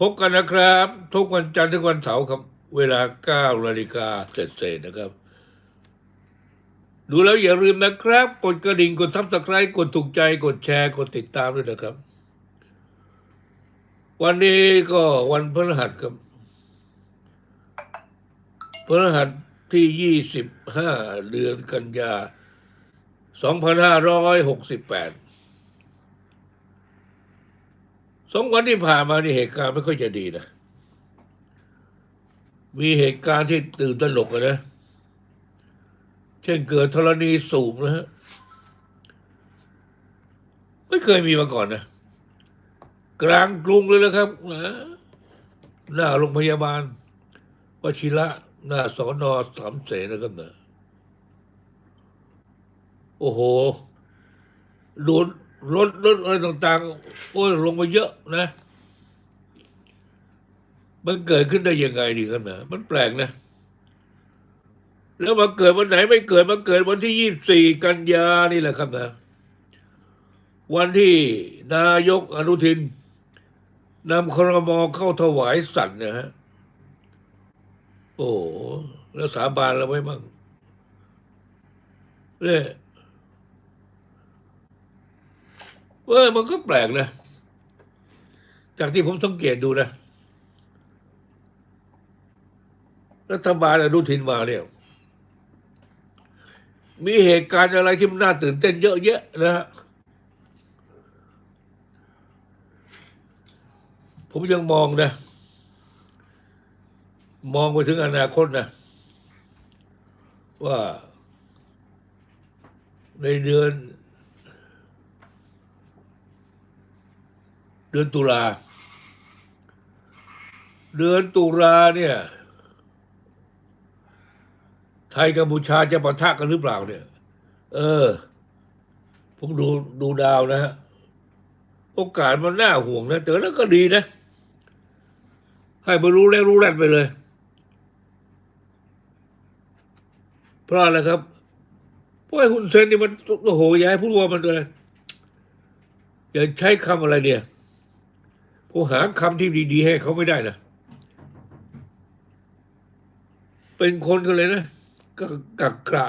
พบกันนะครับ ทุกวันจันทร์ถึงวันเสาร์ครับ เวลา9นาฬิกาเศษๆนะครับ ดูแล้วอย่าลืมนะครับ กดกระดิ่งกดทับสไครต์กดถูกใจกดแชร์กดติดตามด้วยนะครับ วันนี้ก็วันพฤหัสครับพฤหัสที่25เดือนกันยา2568ส สองวันที่ผ่านมานี่เหตุการณ์ไม่ค่อยจะดีนะ มีเหตุการณ์ที่ตื่นตระหนกนะ เช่นเกิดธรณีสูบนะฮะ ไม่เคยมีมาก่อนนะ กลางกรุงเลยนะครับนะหน้าโรงพยาบาลวชิระหน้าสอนอสามเสนนะครับนะโอ้โหโดน รถรถอะไรต่างๆ โอ้ยลงมาเยอะนะ มันเกิดขึ้นได้ยังไงดีครับนะมันแปลกนะ แล้วมาเกิดวันไหนไม่เกิดมาเกิดวันที่ยี่สบสี่กันยานี่แหละครับนะวันที่นายกอนุทินนำครมอเข้าถวายสัตว์นะฮะ โอ้แล้วสาบานเราไว้มั่งเนี่ย เออมันก็แปลกนะ จากที่ผมสังเกตดูนะ รัฐบาลอนุทินมาเนี่ย มีเหตุการณ์อะไรที่มันน่าตื่นเต้นเยอะแยะนะฮะผมยังมองนะ มองไปถึงอนาคตนะ ว่าในเดือน เดือนตุลา เดือนตุลาเนี่ย ไทยกัมพูชาจะปะทะกันหรือเปล่าเนี่ย เออ ผมดูดูดาวนะฮะโอกาสมันน่าห่วงนะแต่แล้วก็ดีนะ ให้มารู้แล้วรู้แรดไปเลย เพราะอะไรครับเพราะไอ้หุ่นเซนนี่มันโอ้โหอย่าให้พูดว่ามันเลยอย่าใช้คำอะไรเนี่ย ผมหาคำที่ดี ๆ ให้เขาไม่ได้นะเป็นคนกันเลยนะก,กักกระ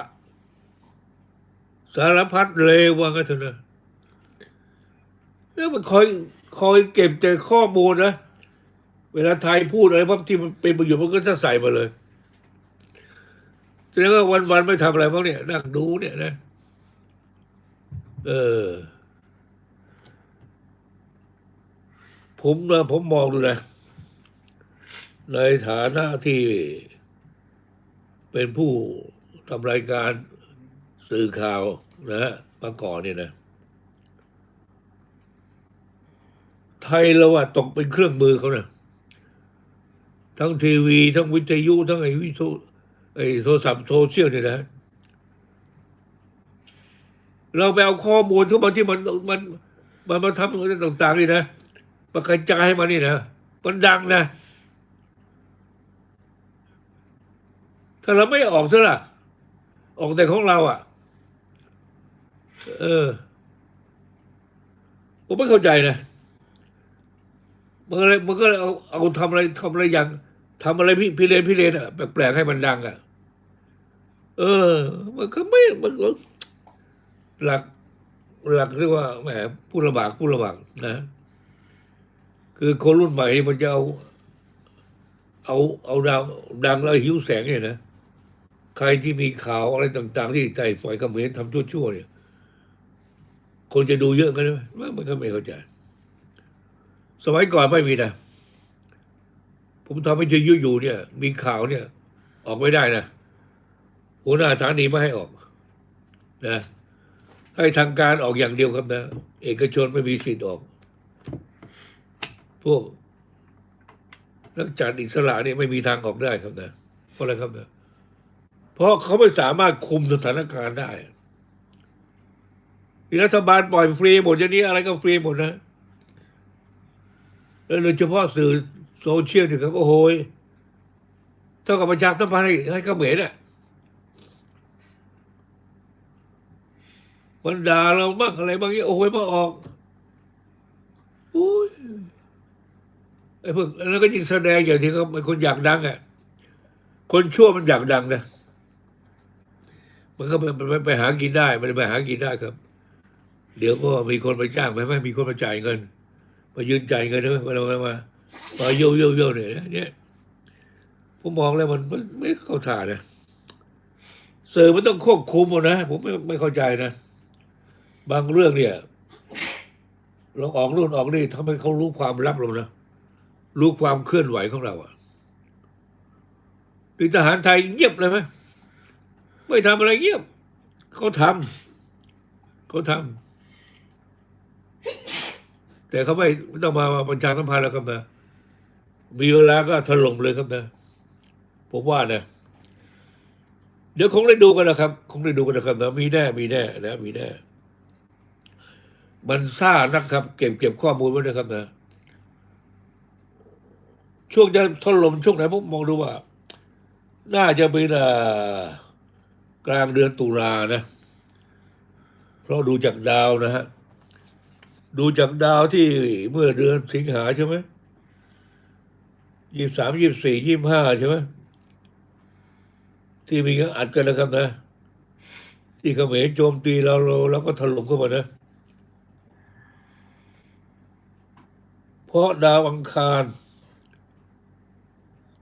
สารพัดเลวว่างั้นเถอะนะแล้วมันคอยคอยเก็บแต่ข้อมูลนะ เวลาไทยพูดอะไรพับที่มันเป็นประโยชน์มันก็จะใส่มาเลยแสดงว่าวันๆไม่ทำอะไรบ้างเนี่ยนั่งดูเนี่ยนะ เออ ผมนะผมมองดูนะ ในฐานะที่เป็นผู้ทำรายการสื่อข่าวนะฮะมาก่อนเนี่ยนะ ไทยเราอะตกเป็นเครื่องมือเขานะทั้งทีวีทั้งวิทยุทั้งไอ้วิทยุไอ้โทรศัพท์โซเชียลเนี่ยนะ เราไปเอาข้อมูลเข้ามาที่มันมันมันมาทำอะไรต่างๆนี่นะ มากระจายให้มานี่นะมันดังนะ ถ้าเราไม่ออกซะล่ะ ออกแต่ของเราอะ เออ ผมไม่เข้าใจนะมันก็เลยมันก็เลยเอาเอาทำอะไรทำอะไรอย่างทำอะไรพี่พี่เลนพี่เลนอะแปลกๆให้มันดังอะ เออ มันก็ไม่มันก็หลักหลักเรียกว่าแหมผู้ลำบากผู้ลำบากนะ คือคนรุ่นใหม่นี่มันจะเอา เอาเอาดังดังแล้วหิวแสงเนี่ยนะ ใครที่มีข่าวอะไรต่าง ๆ ที่ใจฝ่ายเขมรทำชั่วๆเนี่ย คนจะดูเยอะกันไหมไม่มันก็ไม่เข้าใจ สมัยก่อนไม่มีนะ ผมทำให้เยอะอยู่เนี่ย มีข่าวเนี่ย ออกไม่ได้นะหัวหน้าฐานีไม่ให้ออก นะให้ทางการออกอย่างเดียวครับนะ เอกชนไม่มีสิทธิ์ออก พวกนักจัดอิสระเนี่ยไม่มีทางออกได้ครับนะเพราะอะไรครับนะเพราะเขาไม่สามารถคุมสถานการณ์ได้รัฐบาลปล่อยฟรีหมดอย่างนี้อะไรก็ฟรีหมดนะแล้วโดยเฉพาะสื่อโซเชียลเนี่ยครับโอ้โหเท่ากับประชาสัมพันธ์ให้ให้เขมรเนี่ยมันด่าเราบ้างอะไรบางอย่างโอ้โหยมาออกโอ้ย ไอ้พวกแล้วก็ยิ่งแสดงอย่างที่เขาเป็นคนอยากดังอะคนชั่วมันอยากดังนะมันก็ไปไปไปหากินได้มันไปหากินได้ครับ เดี๋ยวก็มีคนไปจ้างไปไหมมีคนมาจ่ายเงินมายืนจ่ายเงินใช่ไหมมามามามาโยโยโยเนี่ยนะเนี่ยผมมองแล้วมันไม่เข้าท่านะสื่อมันต้องควบคุมหมดนะผมไม่ไม่เข้าใจนะบางเรื่องเนี่ยเราออกนู่นออกนี่ทำให้เขารู้ความลับเรานะ รู้ความเคลื่อนไหวของเราอะทหารไทยเงียบเลยไหมไม่ทำอะไรเงียบ เขาทำเขาทำแต่เขาไม่ไม่ต้องมาบัญชาสัมพันธ์แล้วครับนะมีเวลาก็ถล่มเลยครับนะ ผมว่านะเดี๋ยวคงได้ดูกันนะครับ คงได้ดูกันนะครับนะมีแน่มีแน่นะมีแน่ มันซ่านักครับ เก็บเก็บข้อมูลไว้นะครับนะ ช่วงจะถล่มช่วงไหนผมมองดูว่า น่าจะเป็นกลางเดือนตุลานะ เพราะดูจากดาวนะฮะ ดูจากดาวที่เมื่อเดือนสิงหาใช่ไหมยี่สามยี่สี่ยี่ห้าใช่ไหมที่มีการอัดกันนะครับนะ ที่เขมรโจมตีเราเราเราก็ถล่มเข้ามานะ เพราะดาวอังคาร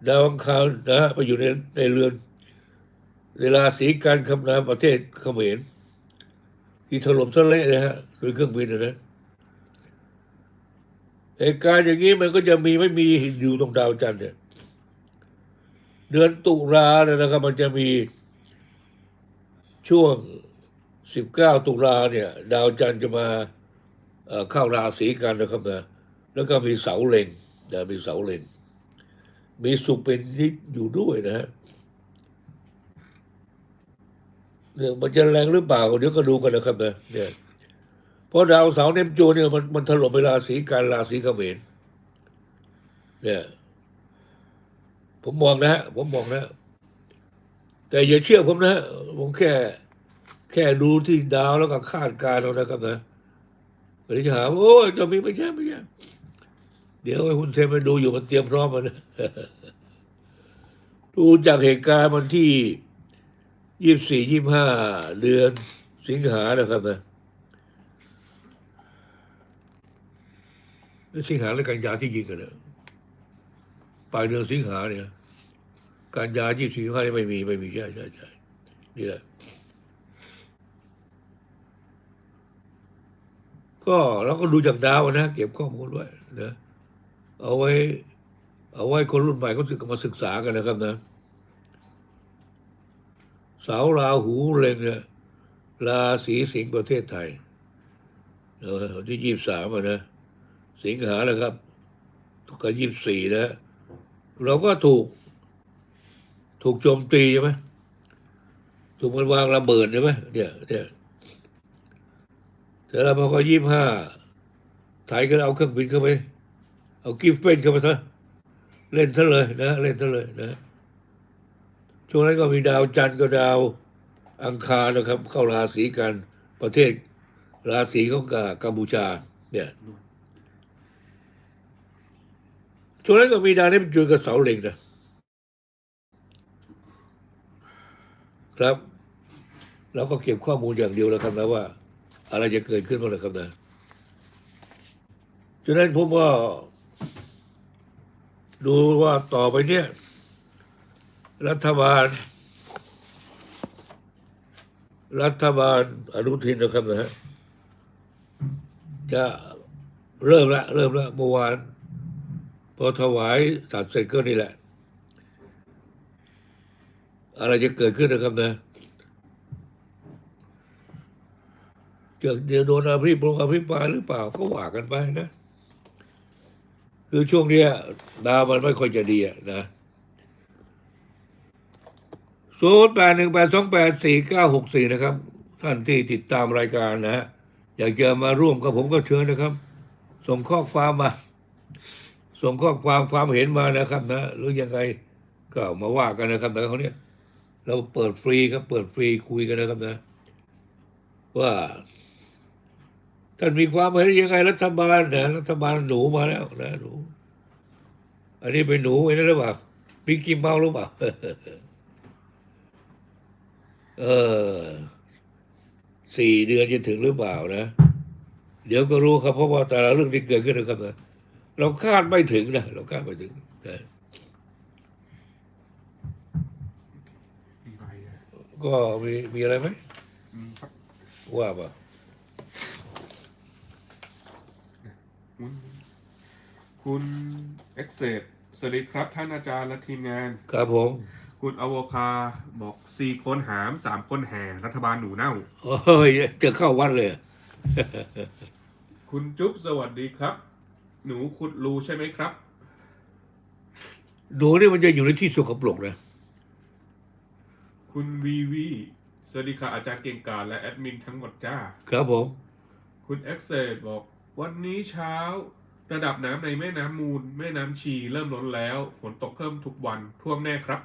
ดาวอังคารนะฮะไปอยู่ในในเรือนเวลาสีการคำนามประเทศเขมรที่ถล่มทะเลนะฮะโดยเครื่องบินนะนะเหตุการณ์อย่างนี้มันก็จะมีไม่มีอยู่ตรงดาวจันทร์เนี่ยเดือนตุลาเนี่ยนะครับ มันจะมีช่วงสิบเก้าตุลาเนี่ย ดาวจันทร์จะมาเอ่อเข้าราศีกันนะครับนะแล้วก็มีเสาเล็งนะมีเสาเล็ง มีสุขเป็นนิดอยู่ด้วยนะฮะเนี่ยมันจะแรงหรือเปล่าเดี๋ยวก็ดูกันนะครับนะเนี่ยเพราะดาวเสาเนปจูเนี่ยมันมันถล่มเวลาสีการราศีเขมรเนี่ย ผมมองนะฮะผมมองนะ แต่อย่าเชื่อผมนะผมแค่ แค่ดูที่ดาวแล้วก็คาดการณ์เอานะครับนะไม่ได้จะหาว่าโอ้ยจะมีไม่ใช่ไม่ใช่ เดี๋ยวไอ้คุณเทมมันดูอยู่มันเตรียมพร้อมมันนะดูจากเหตุการณ์มันที่ยี่สี่ยี่ห้าเดือนสิงหานะครับนะสิงหาและกันยาที่ยิงกันเนี่ยปลายเดือนสิงหาเนี่ย กันยายี่สี่ห้านี่ไม่มีไม่มีใช่ใช่ใช่นี่แหละก็เราก็ดูจากดาวนะ เก็บข้อมูลไว้นะ เอาไว้ เอาไว้คนรุ่นใหม่เขาสึกมาศึกษากันนะครับนะ สาวราหูเล็งเนี่ยราศีสิงห์ประเทศไทยเออที่ยี่สามนะ สิงหาแล้วครับ ทุกยี่สี่นะ เราก็ถูก ถูกโจมตีใช่ไหมถูกมันวางระเบิดใช่ไหมเนี่ยเนี่ยแต่เราพอก็ยี่ห้าไทยก็เอาเครื่องบินเข้าไป เอากิฟเฟนเข้าไปซะเล่นซะเลยนะเล่นซะเลยนะช่วงนั้นก็มีดาวจันทร์กับดาวอังคารนะครับ เข้าราศีกันประเทศราศีของกากัมพูชา เนี่ยช่วงนั้นก็มีดาวนี้เป็นจุยกับเสาเหล็กนะครับเราก็เก็บข้อมูลอย่างเดียวแล้วครับนะว่า อะไรจะเกิดขึ้นบ้างนะครับนะฉะนั้นผมก็ ดูว่าต่อไปเนี่ย รัฐบาล รัฐบาลอนุทินนะครับนะฮะจะเริ่มละ เริ่มละเมื่อวานพอถวายสัตว์เสร็จก็นี่แหละ อะไรจะเกิดขึ้นนะครับนะจะเดี๋ยวโดนอภิปรายอภิปรายหรือเปล่าก็ว่ากันไปนะ คือช่วงเนี้ยดาวมันไม่ค่อยจะดีนะศูนย์แปดหนึ่งแปดสองแปดสี่เก้าหกสี่นะครับ ท่านที่ติดตามรายการนะฮะอยากจะมาร่วมกับผมก็เชิญนะครับ ส่งข้อความมา ส่งข้อความความเห็นมานะครับนะหรือยังไงก็มาว่ากันนะครับนะเขาเนี้ยเราเปิดฟรีครับ เปิดฟรีคุยกันนะครับนะ ว่า ท่านมีความเห็นยังไงรัฐบาลนะรัฐบาลหนูมาแล้วนะหนู อันนี้เป็นหนูไอ้นั่นหรือเปล่ามิกกี้เมาส์หรือเปล่าเออสี่เดือนจะถึงหรือเปล่านะ เดี๋ยวก็รู้ครับเพราะว่าแต่ละเรื่องที่เกิดขึ้นนะครับนะเราคาดไม่ถึงนะเราคาดไม่ถึงนะมีใบอะก็มีมีอะไรไหมอืมครับว่าป่ะ คุณคุณเอ็กเซดสวัสดีครับท่านอาจารย์และทีมงาน ครับผม คุณอโวคาบอกสี่คนหามสามคนแห่รัฐบาลหนูเน่า โอ้ยจะเข้าวัดเลย คุณจุ๊บสวัสดีครับ หนูขุดรูใช่ไหมครับ หนูนี่มันจะอยู่ในที่สกปรกนะ คุณวีวีสวัสดีค่ะอาจารย์เก่งกาจและแอดมินทั้งหมดจ้า ครับผม คุณเอ็กเซดบอก วันนี้เช้าระดับน้ำในแม่น้ำมูล แม่น้ำชีเริ่มล้นแล้ว ฝนตกเพิ่มทุกวันท่วมแน่ครับ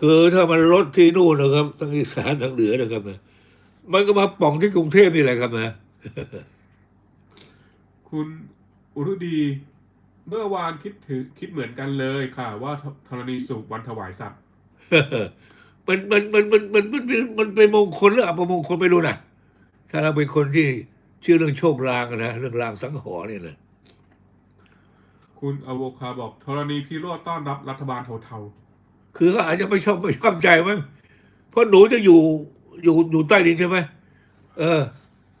คือถ้ามันลดที่นู่นนะครับทางอีสานทางเหนือนะครับนะมันก็มาป่องที่กรุงเทพนี่แหละครับนะคุณอุรุดีเมื่อวานคิดถือคิดเหมือนกันเลยค่ะ ว่าธรณีสูบวันถวายสัตว์มันมันมันมันมันมันเป็นมงคลหรืออัปมงคลไม่รู้นะถ้าเราเป็นคนที่ ชื่อเรื่องโชคลางอะนะเรื่องลางสังหรณ์เนี่ยนะคุณอโวคาบอกธรณีพิโรธต้อนรับรัฐบาลเทาคือเขาอาจจะไม่ชอบไม่ชอบใจมั้งเพราะหนูจะอยู่อยู่อยู่ใต้ดินใช่ไหมเออ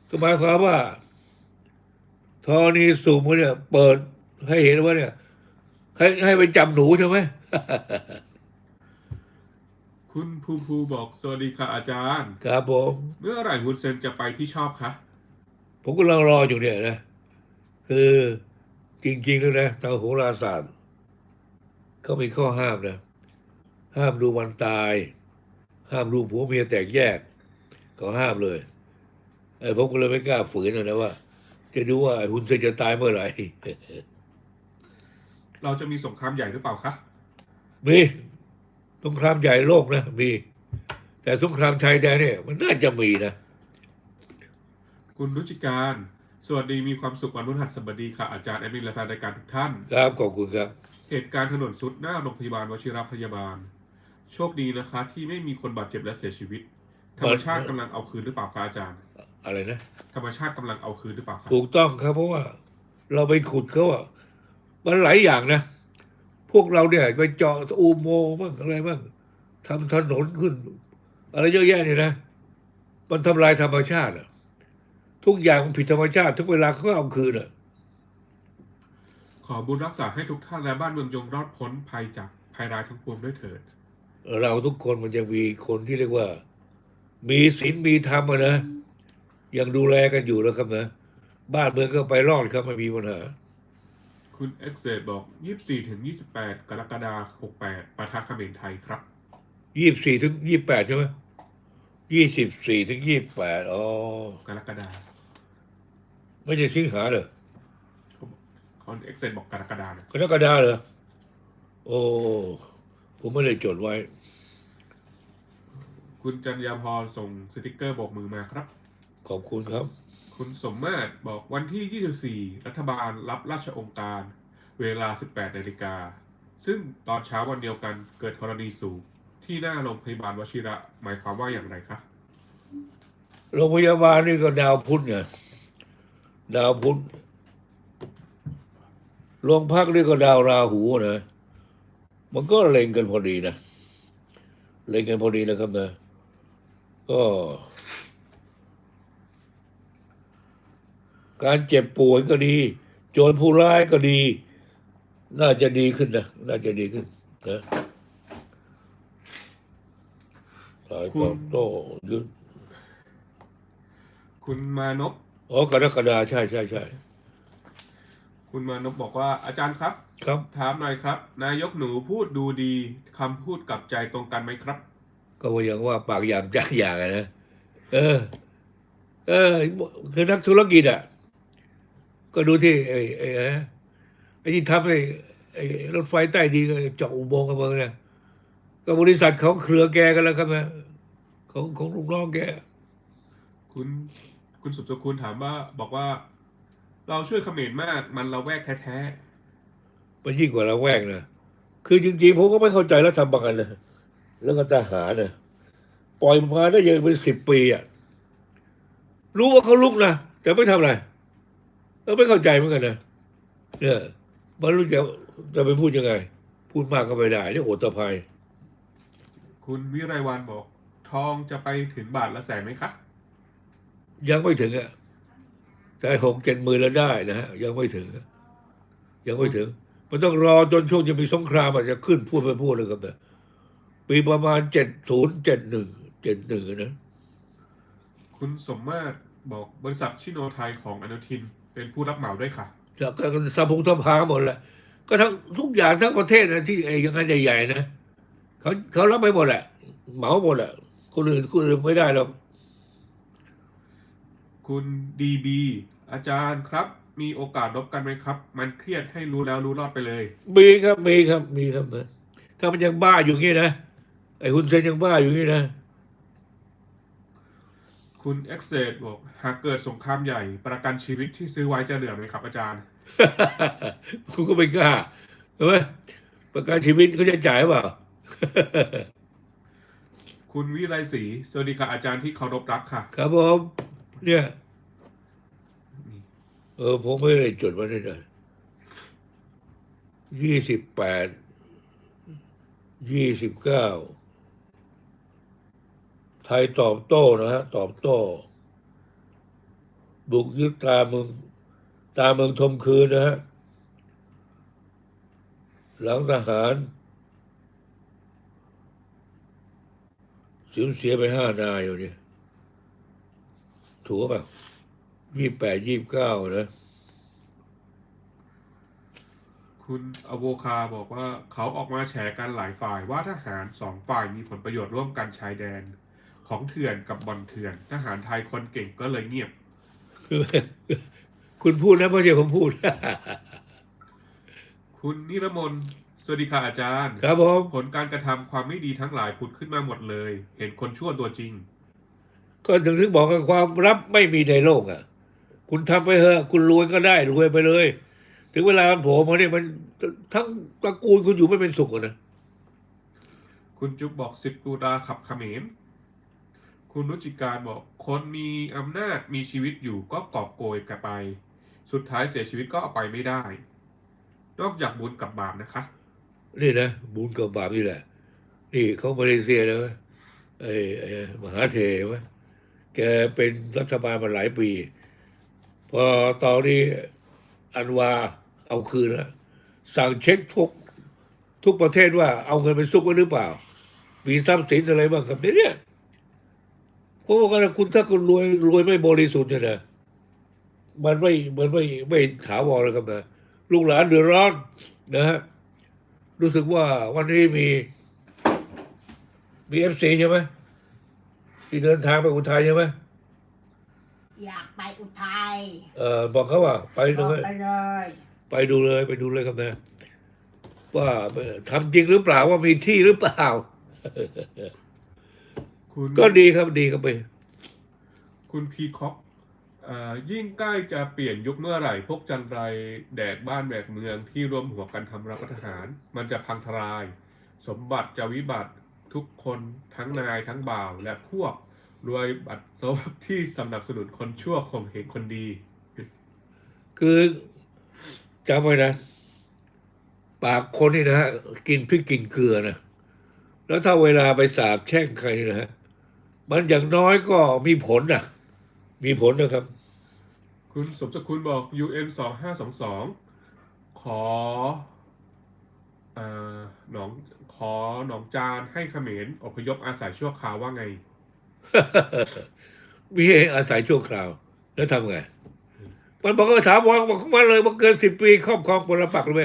ก็หมายความว่าธรณีสูบเนี่ย เปิดให้เห็นว่าเนี่ย ให้ให้ไปจับหนูใช่ไหมๆคุณภูภูบอกสวัสดีค่ะอาจารย์ ครับผม เมื่อไหร่คุณเซนจะไปที่ชอบคะ ผมกำลังรออยู่เนี่ยนะ คือจริงๆแล้วนะทางโหราศาสตร์เขามีข้อห้ามนะ ห้ามดูวันตาย ห้ามดูผัวเมียแตกแยกเขาห้ามเลยไอ้ผมก็เลยไม่กล้าฝืนนะนะว่า จะดูว่าไอ้หุนเซนจะตายเมื่อไหร่ เราจะมีสงครามใหญ่หรือเปล่าคะมีสงครามใหญ่โลกนะมี แต่สงครามชายแดนเนี่ย มันน่าจะมีนะ คุณรุจิการ สวัสดีมีความสุขวันพฤหัสบดีค่ะอาจารย์แอดมินและแฟนรายการทุกท่าน ครับขอบคุณครับ เหตุการณ์ถนนสุดหน้าโรงพยาบาลวชิรพยาบาล โชคดีนะคะ ที่ไม่มีคนบาดเจ็บและเสียชีวิต ธรรมชาติกำลังเอาคืนหรือเปล่าคะอาจารย์ อะไรนะ ธรรมชาติกำลังเอาคืนหรือเปล่าคะถูกต้องครับ เพราะว่าเราไปขุดเขาอะมันหลายอย่างนะ พวกเราเนี่ยไปเจาะอุโมงค์บ้างอะไรบ้างทำถนนขึ้น อะไรเยอะแยะเนี่ยนะ มันทำลายธรรมชาติอะ ทุกอย่างมันผิดธรรมชาติ ทุกเวลาเขาก็เอาคืนอะขอบุญรักษาให้ทุกท่านและบ้านเมืองจงรอดพ้นภัยจากภัยร้ายทั้งปวงด้วยเถิด เราทุกคนมันจะมีคนที่เรียกว่า มีศีลมีธรรมอะนะยังดูแลกันอยู่แล้วครับนะบ้านเมืองก็ไปรอดครับไม่มีปัญหาคุณเอ็กเซดบอก24ถึง28กรกฎาคม68ปะทะเขมรไทยครับยี่สิบสี่ถึงยี่แปดใช่ไหมยี่สิบสี่ถึงยี่แปดอ๋อกรกฎา ไม่ใช่สิงหาเหรอคุณเอ็กเซดบอกกรกฎานะกรกฎาเหรอโอ้ผมไม่ได้จดไว้ คุณจันยาพรส่งสติกเกอร์บอกมือมาครับ ขอบคุณครับ คุณสมมาตรบอกวันที่ 24 รัฐบาลรับราชองค์การ เวลา 18นาฬิกา ซึ่งตอนเช้าวันเดียวกันเกิดกรณีสูบที่หน้าโรงพยาบาลวชิระ หมายความว่าอย่างไรคะโรงพยาบาลนี่ก็ดาวพุธไง ดาวพุธโรงพักนี่ก็ดาวราหูนะ มันก็เล็งกันพอดีนะ เล็งกันพอดีนะครับนะ ก็ การเจ็บป่วยก็ดี โจรผู้ร้ายก็ดี น่าจะดีขึ้นนะ น่าจะดีขึ้นนะสายตอบโต้ยึดคุณมานพ อ๋อกรกฎาใช่ใช่ใช่คุณมานพบอกว่าอาจารย์ครับ ครับ ถามหน่อยครับ นายกหนูพูดดูดีคำพูดกับใจตรงกันไหมครับ ก็ว่าอย่างว่าปากอย่างจักอย่างอะนะเออ เออ คือนักธุรกิจอะ ก็ดูที่ไอ้ไอ้ไอ้ไอ้ที่ทำไอ้ไอ้รถไฟใต้ดินก็เจาะอุโมงค์กันมาเนี่ยก็บริษัทเขาเครือแกกันแล้วครับนะของของลูกน้องแก คุณ คุณสุบสกุลถามว่าบอกว่า เราช่วยเขมรมากมันเราแวกแท้มันยิ่งกว่าละแวกนะคือจริงๆผมก็ไม่เข้าใจรัฐบาลนะแล้วก็ทหารนะปล่อยมาได้ยังเป็นสิบปีอะรู้ว่าเขาลุกนะแต่ไม่ทำอะไรเราไม่เข้าใจเหมือนกันนะเนี่ยมันรู้จะจะไปพูดยังไง พูดมากก็ไม่ได้นี่โอตภัยคุณวิไรวันบอก ทองจะไปถึงบาทละแสนไหมคะ ยังไม่ถึงอะแต่หกเจ็ดหมื่นแล้วได้นะฮะยังไม่ถึงอะยังไม่ถึง มันต้องรอจนช่วงจะมีสงครามอาจจะขึ้นพูดไปพูดเลยครับแต่ปีประมาณเจ็ดศูนย์เจ็ดหนึ่งเจ็ดหนึ่งนะคุณสมมาตรบอกบริษัทชิโนไทยของอนุทินเป็นผู้รับเหมาด้วยค่ะแล้วก็สะพงสะพาหมดแหละก็ทั้งทุกอย่างทั้งประเทศนะที่ไอ้อยังไงใหญ่ๆนะเขาเขารับไปหมดแหละเหมาหมดแหละคนอื่นคนอื่นไม่ได้หรอก คุณดีบีอาจารย์ครับ มีโอกาสลบกันไหมครับ มันเครียดให้รู้แล้วรู้รอดไปเลย มีครับมีครับมีครับนะถ้ามันยังบ้าอยู่งี้นะไอ้คุณเซนยังบ้าอยู่งี้นะคุณเอ็กเซดบอกหากเกิดสงครามใหญ่ ประกันชีวิตที่ซื้อไว้จะเหลือไหมครับอาจารย์ คุณก็ไม่กล้าใช่ไหมประกันชีวิตเขาจะจ่ายเปล่า คุณวิไลศรีสวัสดีค่ะอาจารย์ที่เคารพรักค่ะ ครับผม เนี่ย เออ ผมไม่ได้จดไว้ได้เลยยี่สิบแปด ยี่สิบเก้า ไทยตอบโต้นะฮะ ตอบโต้ บุกยึดตาเมือง ตาเมืองทมคืนนะฮะ หลังทหารสูญเสียไปห้านายอยู่เนี่ย ถูกป่ะยี่แปดยี่บเก้านะคุณอโวคาบอกว่าเขาออกมาแฉกันหลายฝ่ายว่าทหารสองฝ่ายมีผลประโยชน์ร่วมกันชายแดน ของเถื่อนกับบอลเถื่อน ทหารไทยคนเก่งก็เลยเงียบคือคุณพูดนะไม่ใช่ผมพูด คุณนิรมนสวัสดีค่ะอาจารย์ ครับผมผลการกระทำความไม่ดีทั้งหลายผุดขึ้นมาหมดเลย เห็นคนชั่วตัวจริง ก็ถึงถึงบอกว่าความลับไม่มีในโลกอะ คุณทำไปเถอะ คุณรวยก็ได้รวยไปเลย ถึงเวลามันโผล่มาเนี่ยมันทั้งตระกูลคุณอยู่ไม่เป็นสุขอะนะคุณจุ๊บบอกสิบตุลาขับเขมรคุณรุจิการบอกคนมีอำนาจมีชีวิตอยู่ก็กอบโกยกันไป สุดท้ายเสียชีวิตก็เอาไปไม่ได้ นอกจากบุญกับบาปนะคะ นี่นะบุญกับบาปนี่แหละ นี่เขามาเลเซียนะเว้ยไอ้ไอ้มหาเทวะ แกเป็นรัฐบาลมาหลายปี พอตอนนี้อันวาเอาคืนแล้วสั่งเช็คทุกทุกประเทศว่าเอาเงินไปซุกไว้หรือเปล่า มีทรัพย์สินอะไรบ้างครับเนี่ยเพราะว่าคุณถ้าคุณรวยรวยไม่บริสุทธิ์เนี่ยนะมันไม่มันไม่ไม่ถาวรเลยครับนะลูกหลานเดือดร้อนนะฮะรู้สึกว่าวันนี้มีมีเอฟซีใช่ไหม ที่เดินทางไปอุทัยใช่ไหมอยากไปอุทัยเออบอกเขาว่า ไปบดูอกเลยไปเลยไปดูเลยไปดูเลยครับนะว่าทำจริงหรือเปล่าว่ามีที่หรือเปล่า คุณก็ดีครับดีครับไป คุณพีคอกเอ่อยิ่งใกล้จะเปลี่ยนยุคเมื่อไหร่ พวกจันไรแดกบ้านแบกเมืองที่รวมหัวกันทำรัฐประหาร มันจะพังทลาย สมบัติจะวิบัติ ทุกคนทั้งนายทั้งบ่าวและพวกรวยบัตรซบที่สนับสนุนคนชั่วข่มเหงคนดี คือจำไว้นะ ปากคนนี่นะฮะกินพริกกินเกลือนะแล้วถ้าเวลาไปสาบแช่งใครนี่นะฮะมันอย่างน้อยก็มีผลนะมีผลนะครับ คุณสมสกุลบอก UN สองห้าสองสองขอเอ่อ หนองขอหนองจานให้เขมรอพยพอาศัยชั่วคราวว่าไง มีให้อาศัยชั่วคราว แล้วทำไง มันบอกว่าถามว่าบอกของมันเลยว่าเกินสิบปีครอบครองปรปักษ์เลยไหม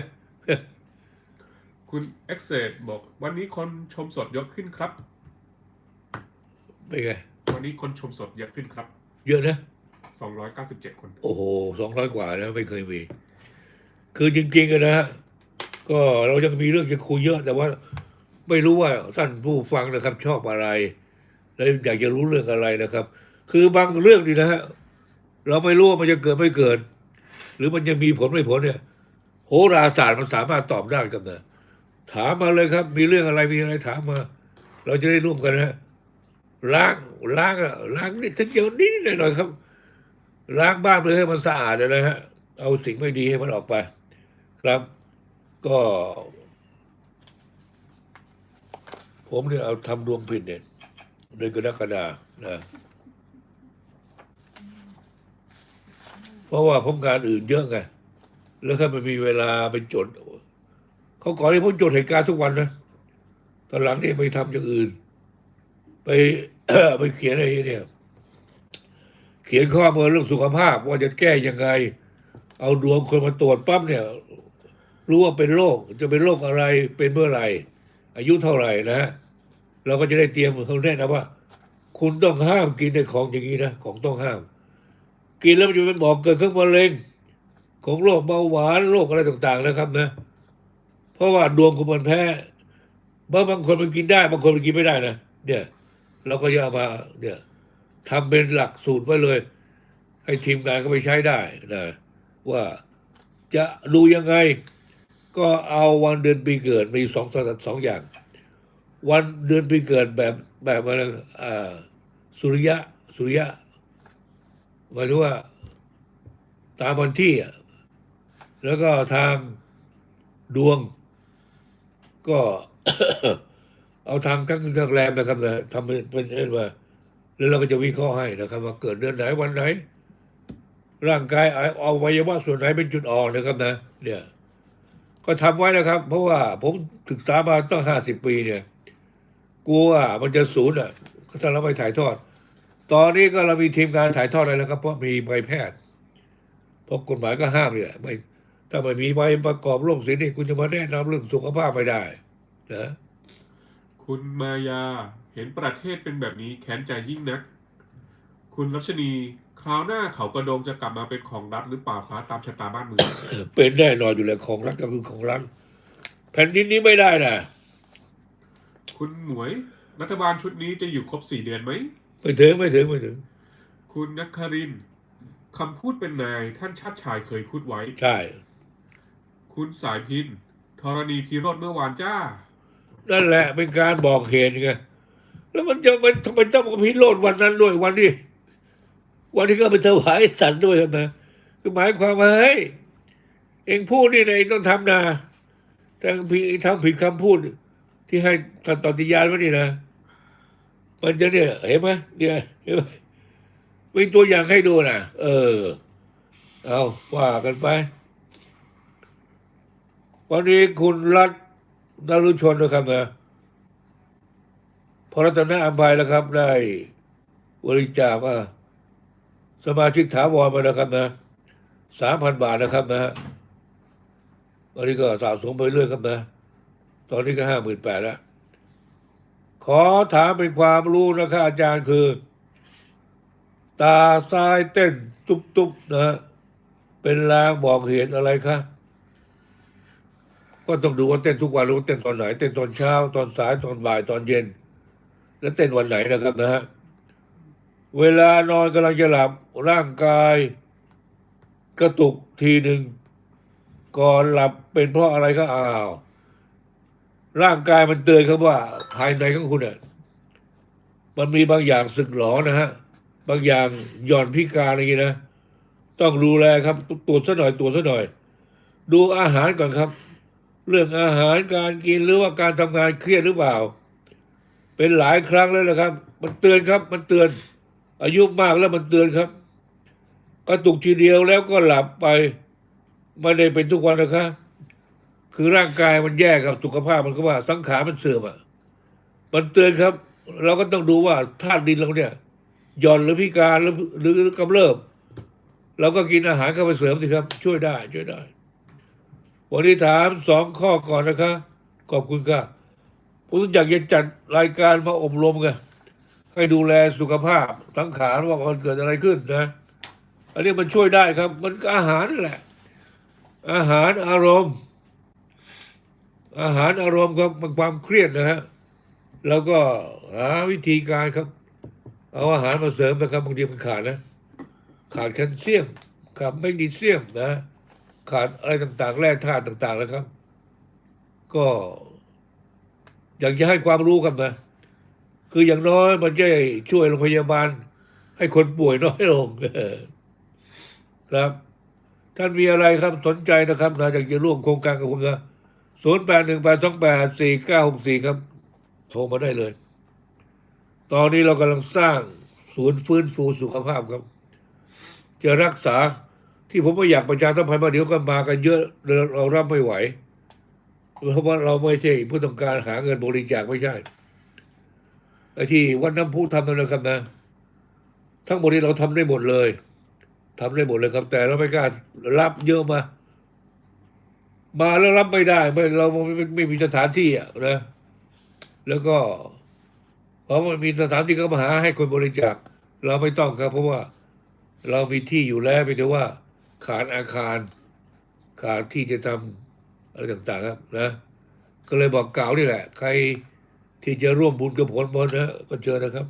คุณเอ็กเซดบอก วันนี้คนชมสดเยอะขึ้นครับเป็นไง วันนี้คนชมสดเยอะขึ้นครับ เยอะนะ297คน โอ้โหสองร้อยกว่านะไม่เคยมี คือจริงๆอะนะฮะ ก็เรายังมีเรื่องจะคุยเยอะ แต่ว่าไม่รู้ว่าท่านผู้ฟังนะครับ ชอบอะไร แล้วอยากจะรู้เรื่องอะไรนะครับ คือบางเรื่องนี่นะฮะเราไม่รู้ว่ามันจะเกิดไม่เกิด หรือมันจะมีผลไม่ผลเนี่ย โหราศาสตร์มันสามารถตอบได้ครับนะถามมาเลยครับ มีเรื่องอะไรมีอะไรถามมา เราจะได้ร่วมกันนะล้างล้างล้างนิดเดียวนิดหน่อยครับ ล้างบ้านเลยให้มันสะอาดเลยนะฮะเอาสิ่งไม่ดีให้มันออกไป ครับ ก็ ผมเนี่ยเอาทำดวงผิดเนี่ยเดือนกรกฎานะเพราะว่าผมการอื่นเยอะไง แล้วถ้ามันมีเวลาไปจด เขาก่อนให้ผมจดเหตุการณ์ทุกวันนะ ตอนหลังนี่ไปทำอย่างอื่น ไปไปเขียนอะไรเนี่ย เขียนข้อมูลเรื่องสุขภาพว่าจะแก้ยังไง เอาดวงคนมาตรวจปั๊บเนี่ย รู้ว่าเป็นโรคจะเป็นโรคอะไรเป็นเมื่อไหร่ อายุเท่าไหร่นะ เราก็จะได้เตรียมเขาแนะนะว่า คุณต้องห้ามกินในของอย่างนี้นะของต้องห้าม กินแล้วมันจะเป็นบอกเกิดเครื่องมะเร็งของโรคเบาหวานโรคอะไรต่างๆนะครับนะ เพราะว่าดวงคุณมันแพ้บางบางคนมันกินได้ บางคนมันกินไม่ได้นะเนี่ยเราก็จะเอามาเนี่ยทำเป็นหลักสูตรไว้เลย ให้ทีมงานก็ไปใช้ได้นะว่าจะดูยังไง ก็เอาวันเดือนปีเกิดมีสองสสองอย่าง วันเดือนปีเกิดแบบแบบอะไรอ่าสุริยะสุริยะหมายถึงว่าตามวันที่อะแล้วก็ทางดวง ก็เอาทางกั้งกางแรมนะครับนะทำเป็นเป็นอ็นว่าแล้วเราก็จะวิเคราะห์ให้นะครับ ว่าเกิดเดือนไหนวันไหน ร่างกายเอาเอาวัยวะส่วนไหนเป็นจุดอ่อนนะครับนะ เนี่ย ก็ทำไว้นะครับ เพราะว่าผมศึกษามาตั้งห้าสิบปีเนี่ยกลัวว่ามันจะศูนย์อะถ้าเราไปถ่ายทอด ตอนนี้ก็เรามีทีมงานถ่ายทอดอะไรแล้วครับ เพราะมีใบแพทย์เพราะกฎหมายก็ห้ามเนี่ยไม่ถ้าไม่มีใบประกอบโรคศิลป์นี่คุณจะมาแนะนำเรื่องสุขภาพไม่ได้นะคุณมายาเห็นประเทศเป็นแบบนี้แค้นใจยิ่งนัก คุณรัชนี คราวหน้าเขากระโดงจะกลับมาเป็นของรัฐหรือเปล่าคะตามชะตาบ้านเมืองเป็นแน่นอนอยู่แล้วของรัฐก็คือของรัฐแผ่นดินนี้ไม่ได้นะคุณหมวย รัฐบาลชุดนี้จะอยู่ครบสี่เดือนไหมไม่ถึงไม่ถึงไม่ถึง คุณนักครินทร์คำพูดเป็นนายท่านชาติชายเคยพูดไว้ ใช่ คุณสายพินธรณีพิโรธเมื่อวานจ้า นั่นแหละเป็นการบอกเหตุไงแล้วมันจะมันทำไมต้องมาพิโรธวันนั้นด้วยวันที่ วันที่เขาไปถวายสัตว์ด้วยนะคือหมายความว่าเฮ้ยเองพูดนี่นะเองต้องทำนะแต่พี่ทำผิดคำพูด ที่ให้ท่านตอนติยานไว้นี่นะมันจะเนี่ยเห็นไหมเนี่ยเห็นไหมมีตัวอย่างให้ดูนะเออ เอาว่ากันไป วันนี้คุณรัฐดารุชนนะครับนะพอรัตนาอัมภัยแล้วครับ ได้บริจาคว่า สมาชิกถาวรมานะครับนะสามพันบาทนะครับนะวันนี้ก็สะสมไปเรื่อยครับนะ ตอนนี้ก็ห้าหมื่นแปดแล้ว ขอถามเป็นความรู้นะครับอาจารย์คือ ตาซ้ายเต้นตุบๆนะฮะเป็นลางบอกเหตุอะไรครับก็ต้องดูว่าเต้นทุกวันหรือว่าเต้นตอนไหน เต้นตอนเช้า ตอนสาย ตอนบ่าย ตอนเย็น แล้วเต้นวันไหนนะครับนะฮะ เวลานอนกำลังจะหลับร่างกาย กระตุกทีหนึ่งก่อนหลับเป็นเพราะอะไรก็อ้าว ร่างกายมันเตือนครับว่า ภายในของคุณเนี่ยมันมีบางอย่างสึกหรอนะฮะ บางอย่างหย่อนพิการอะไรอย่างนี้นะต้องดูแลครับตรวจซะหน่อยตรวจซะหน่อย ดูอาหารก่อนครับ เรื่องอาหารการกินหรือว่าการทำงานเครียดหรือเปล่า เป็นหลายครั้งแล้วนะครับ มันเตือนครับ มันเตือน อายุมากแล้วมันเตือนครับกระตุกทีเดียวแล้วก็หลับไปไม่ได้เป็นทุกวันนะครับคือร่างกายมันแย่กับสุขภาพมันก็ว่าสังขารมันเสื่อมอะมันเตือนครับ เราก็ต้องดูว่าธาตุดินเราเนี่ยหย่อนหรือพิการหรือหรือกำเริบเราก็กินอาหารเข้าไปเสริมสิครับ ช่วยได้ช่วยได้ วันนี้ถามสองข้อก่อนนะคะ ขอบคุณค่ะผมอยากจะจัดรายการมาอบรมกัน ให้ดูแลสุขภาพสังขาว่ามันเกิดอะไรขึ้นนะ อันนี้มันช่วยได้ครับ มันก็อาหารนั่นแหละ อาหารอารมณ์ อาหารอารมณ์ครับมันความเครียดนะฮะแล้วก็หาวิธีการครับ เอาอาหารมาเสริมนะครับบางทีมันขาดนะ ขาดแคลเซียมขาดแมกนีเซียมนะ ขาดอะไรต่างๆ แร่ธาตุต่างๆนะครับ ก็อยากจะให้ความรู้กันนะ คืออย่างน้อยมันจะช่วยโรงพยาบาล ให้คนป่วยน้อยลงครับ ท่านมีอะไรครับสนใจนะครับนะอยากจะร่วมโครงการกับผมนะศูนย์แปดหนึ่งแปดสองแปดสี่เก้าหกสี่ครับโทรมาได้เลย ตอนนี้เรากำลังสร้างศูนย์ฟื้นฟูสุขภาพครับ จะรักษาที่ผมไม่อยากประชาสัมพันธ์มาเดี๋ยวก็มากันเยอะเรารับไม่ไหวเพราะว่าเราไม่ใช่ผู้ต้องการหาเงินบริจาคไม่ใช่ ไอ้ที่วันน้ำพุทำนั่นนะครับนะ ทั้งหมดนี้เราทำได้หมดเลยทำได้หมดเลยครับ แต่เราไม่กล้ารับเยอะมา มาแล้วรับไม่ได้ไม่เราไม่ไม่ไม่มีสถานที่อะนะแล้วก็เพราะมันมีสถานที่ก็มาหาให้คนบริจาคเราไม่ต้องครับ เพราะว่าเรามีที่อยู่แล้วเพียงแต่ว่าขาดอาคาร ขาดที่จะทำอะไรต่างๆครับนะ ก็เลยบอกกล่าวนี่แหละ ใคร ที่จะร่วมบุญกับผลบนนะก็เชิญนะครับ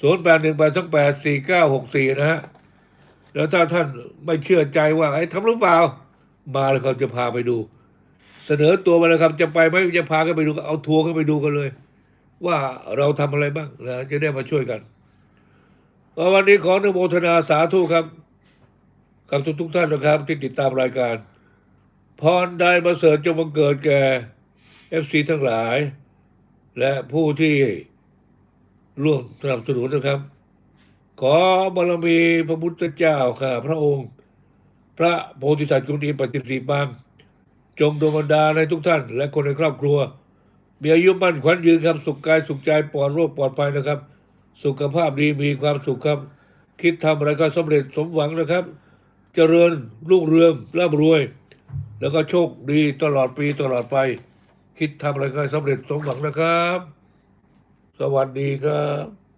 ศูนย์แปดหนึ่งแปดสองแปดสี่เก้าหกสี่นะฮะแล้วถ้าท่านไม่เชื่อใจว่าไอ้ทำหรือเปล่า มาเลยเขาจะพาไปดู เสนอตัวมาเลยครับจะไปไหมจะพากันไปดูเอาทัวร์กันไปดูกันเลย ว่าเราทำอะไรบ้างนะจะได้มาช่วยกันวันนี้ขออนุโมทนาสาธุครับกับทุกทุกท่านนะครับ ที่ติดตามรายการ พรใดมาเสริฐจงบังเกิดแก่เอฟซีทั้งหลาย และผู้ที่ร่วมสนับสนุนนะครับ ขอบารมีพระพุทธเจ้าข้าพระองค์ พระโพธิสัตว์กุณีปฏิสีบางจงดลบันดาลในทุกท่าน และคนในครอบครัว มีอายุมั่นขวัญยืนครับสุขกายสุขใจปลอดโรคปลอดภัยนะครับ สุขภาพดีมีความสุขครับ คิดทำอะไรก็สำเร็จสมหวังนะครับ เจริญรุ่งเรืองร่ำรวย แล้วก็โชคดีตลอดปีตลอดไป คิดทำอะไรก็สำเร็จสมหวังนะครับ สวัสดีครับ